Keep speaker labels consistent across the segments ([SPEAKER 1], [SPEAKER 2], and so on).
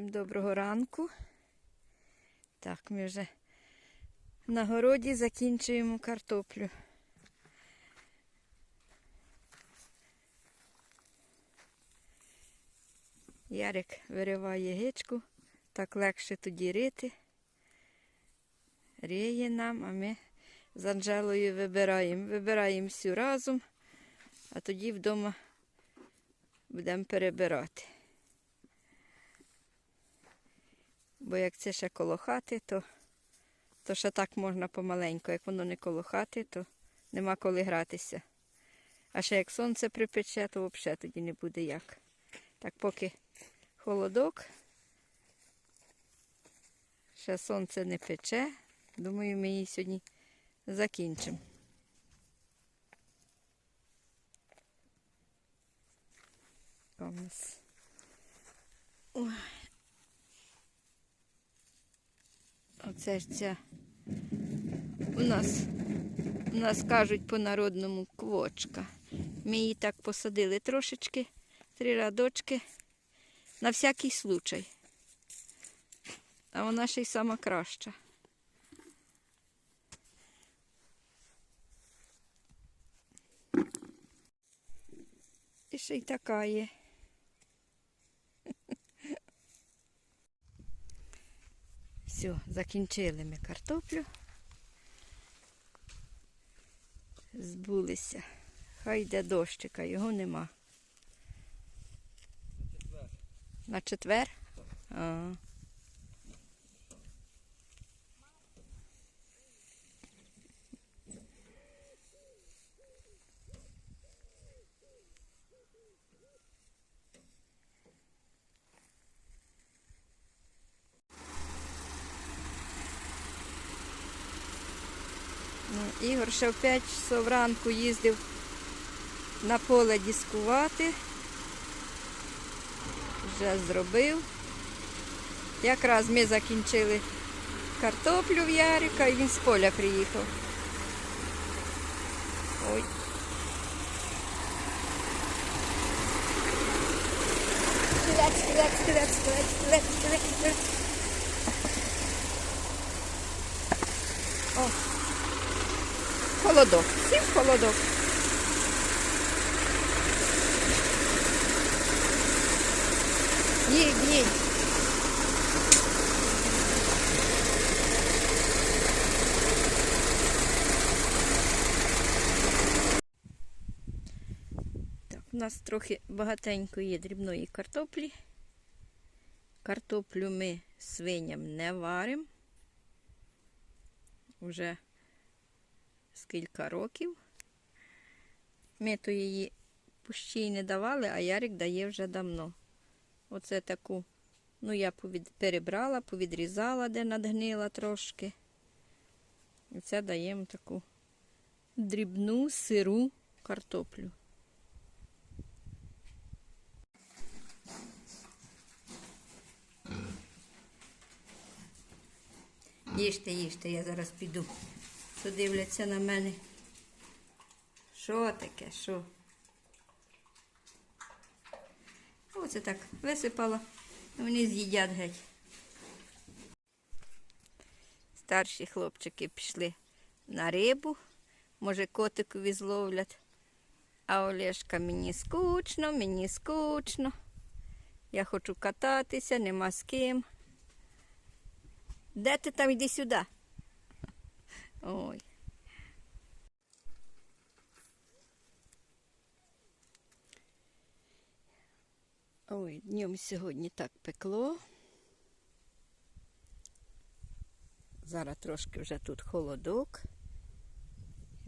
[SPEAKER 1] Всім доброго ранку. Так, ми вже на городі закінчуємо картоплю. Ярик вириває гичку, так легше тоді рити. Ріє нам, а ми з Анжелою вибираємо. Вибираємо всю разом, а тоді вдома будемо перебирати. Бо як це ще коло хати, то, то ще так можна помаленьку. Як воно не коло хати, то нема коли гратися. А ще як сонце припече, то взагалі тоді не буде як. Так поки холодок, ще сонце не пече. Думаю, ми її сьогодні закінчимо. Ой. Оце ж ця у нас, у нас кажуть по-народному квочка. Ми її так посадили трошечки, три рядочки, на всякий случай. А вона ще й сама краща. І ще й така є. Все, закінчили ми картоплю. Збулися. Хай йде дощика, його нема. На четвер? На четвер? А. Ну, Ігор ще в 5 часов ранку їздив на поле дискувати. Вже зробив. Якраз ми закінчили картоплю в Ярика і він з поля приїхав. Ой. Стрілять, стрілять, стрілять, стрілять, стрілять, стрілять, стрілять. О. Холодок. Всім холодок. Їдь, їдь. Так, у нас трохи багатенько є дрібної картоплі. Картоплю ми свиням не варимо. Уже з кілька років. Ми то її пущі не давали, а Ярик дає вже давно. Оце таку, ну я перебрала, повідрізала, де надгнила трошки. І це даємо таку дрібну сиру картоплю. Їжте, їжте, я зараз піду. Що дивляться на мене. Що таке? Що? Оце так висипала, вони з'їдять геть. Старші хлопчики пішли на рибу, може, котикові зловлять. А Олешка мені скучно, мені скучно. Я хочу кататися, нема з ким. Де ти там? Іди сюди. Ой. Ой, днем сьогодні так пекло. Зараз трошки вже тут холодок.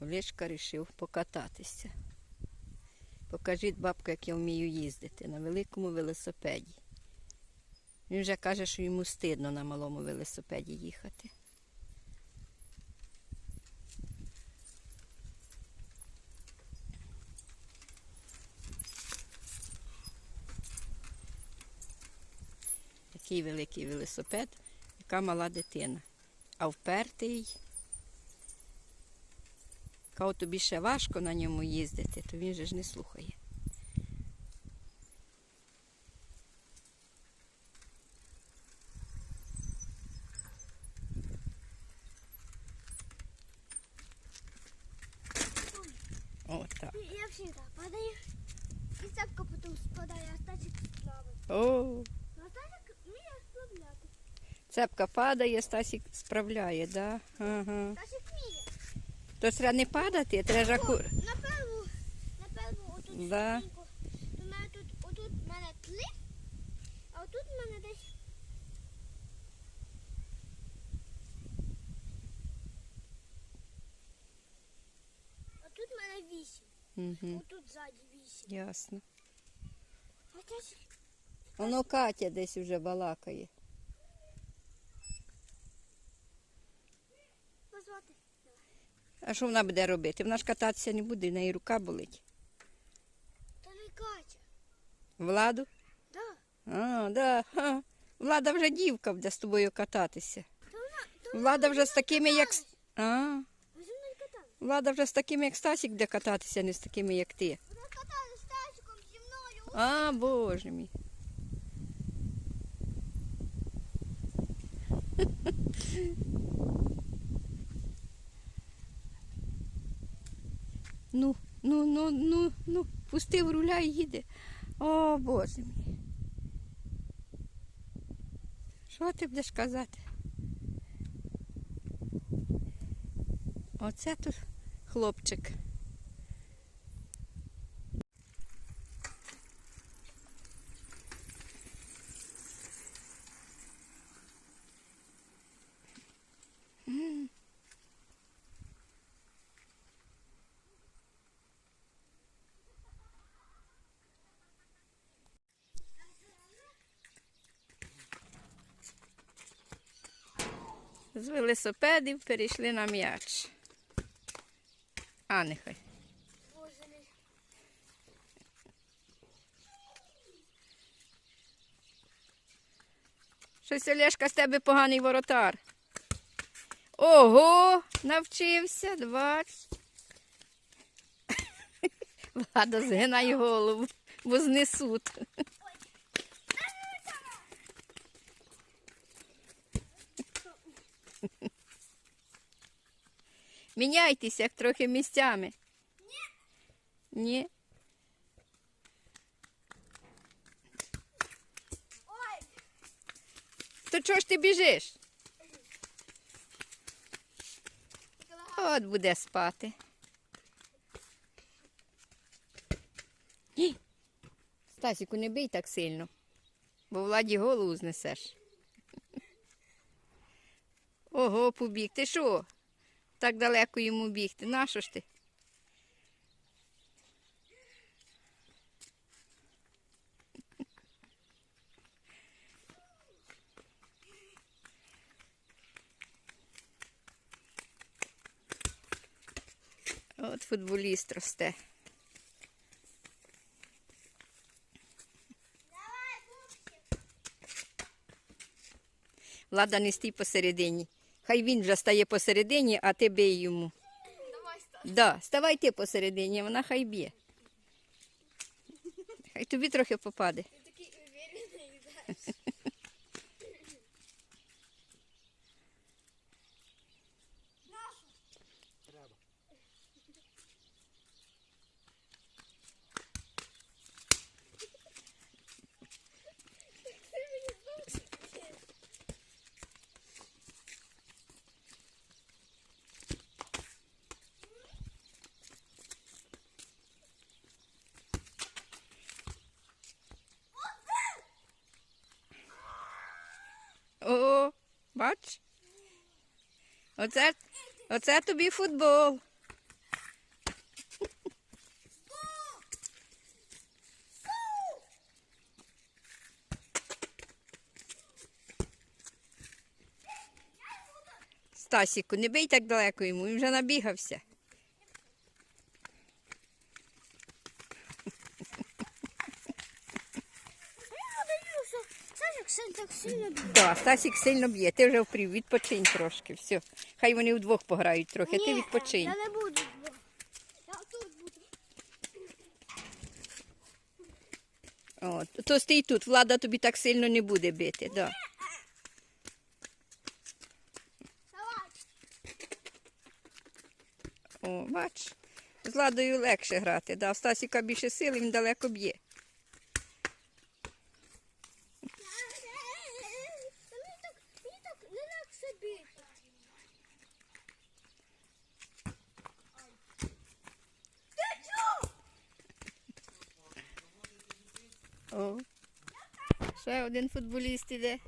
[SPEAKER 1] Олешка вирішив покататися. Покажіть, бабка, як я вмію їздити на великому велосипеді. Він вже каже, що йому стидно на малому велосипеді їхати. такий великий велосипед, яка мала дитина. А впертий, коли тобі ще важко на ньому їздити, то він же ж не слухає. Отак.
[SPEAKER 2] Я всегда падаю. І цепка потім спадає, а стачить слави
[SPEAKER 1] цепка падає, Стасік справляє, да? Ага.
[SPEAKER 2] Стачик вміє.
[SPEAKER 1] То треба не падати, треба ж аку...
[SPEAKER 2] Напевно, напевно, отут
[SPEAKER 1] Да.
[SPEAKER 2] в мене тут, отут в мене тли, а отут в мене десь. А тут в мене вісім.
[SPEAKER 1] Угу.
[SPEAKER 2] Отут ззаді вісім.
[SPEAKER 1] Ясно.
[SPEAKER 2] А
[SPEAKER 1] Воно Катя десь вже балакає.
[SPEAKER 2] Позвати.
[SPEAKER 1] А що вона буде робити? Вона ж кататися не буде, в неї рука болить.
[SPEAKER 2] Та не Катя.
[SPEAKER 1] Владу?
[SPEAKER 2] Да.
[SPEAKER 1] А, да. Ха. Влада вже дівка буде з тобою кататися.
[SPEAKER 2] То вона, то
[SPEAKER 1] Влада вже з такими, як.
[SPEAKER 2] каталась.
[SPEAKER 1] А,
[SPEAKER 2] зі мною.
[SPEAKER 1] Влада вже з такими, як Стасік, буде кататися, не з такими, як ти.
[SPEAKER 2] Вона каталась з тачиком зі мною.
[SPEAKER 1] А, боже мій. Ну, ну, ну, ну, ну, пустив руля і їде. О, боже мій. Що ти будеш казати? Оце тут хлопчик. З велосипедів перейшли на м'яч. А, нехай. Щось Олешка з тебе поганий воротар. Ого, навчився, бач. Влада, згинай голову, бо знесуть. Міняйтеся трохи місцями. Ні. Ні.
[SPEAKER 2] Ой,
[SPEAKER 1] То чого ж ти біжиш? От буде спати. Ій! Стасіку, не бий так сильно, бо владі голову знесеш. Ого, побіг. Ти що? Так далеко йому бігти. Нащо ж ти? От футболіст росте. Влада не стій посередині. Хай він вже стає посередині, а ти бий йому. Да, ставай ти посередині, вона хай б'є. Хай тобі трохи попаде.
[SPEAKER 2] Ти такий уверений, знаєш.
[SPEAKER 1] О, бач? Оце, оце тобі футбол. Стасіку, не бий так далеко йому, він вже набігався.
[SPEAKER 2] Я даю, що Син так сильно б'є.
[SPEAKER 1] Да, Стасік сильно б'є, ти вже впрів, відпочинь трошки, все. Хай вони вдвох пограють трохи, ти відпочинь.
[SPEAKER 2] Я не буду. бо- Я тут буду.
[SPEAKER 1] От. То стій тут, влада тобі так сильно не буде бити. Да. О, бач. З ладою легше грати, да. в Стасіка більше сили, він далеко б'є.
[SPEAKER 2] Та мені так, мені так не легше бігти. Ти чого?
[SPEAKER 1] О. Ще один футболіст іде.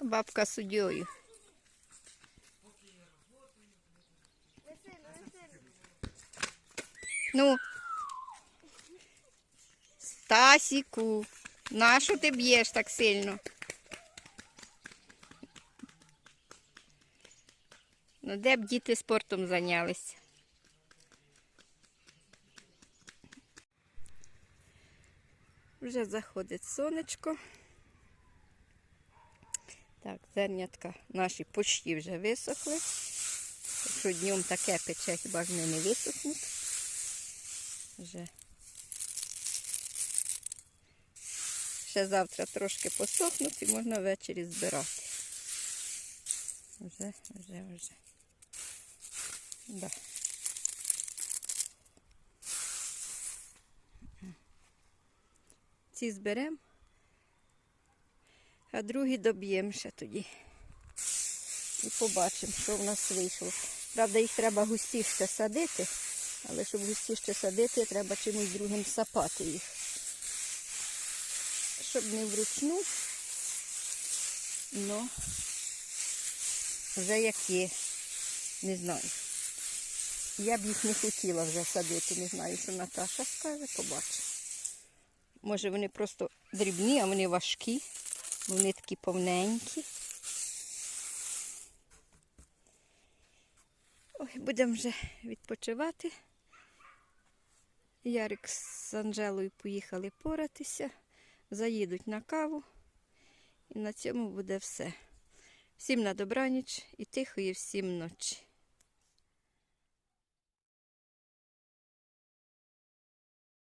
[SPEAKER 1] Бабка суддєю. Ну. Стасіку, нащо ти б'єш так сильно? Ну, де б діти спортом зайнялися? Вже заходить сонечко. Так, зернятка наші почти вже висохли. Якщо днем таке пече, хіба ж вони не висохнуть. Вже. Ще завтра трошки посохнуть і можна ввечері збирати. Вже, вже, вже. Да. Ці зберемо, а другі доб'ємо ще тоді. І побачимо, що в нас вийшло. Правда, їх треба густіше садити, але щоб густіше садити, треба чимось другим сапати їх. Щоб не вручну, но вже як є, не знаю. Я б їх не хотіла вже садити, не знаю, що Наташа скаже, побачимо. Може вони просто дрібні, а вони важкі, вони такі повненькі. Ой, будемо вже відпочивати. Ярик з Анжелою поїхали поратися, заїдуть на каву. І на цьому буде все. Всім на добраніч і тихої всім ночі.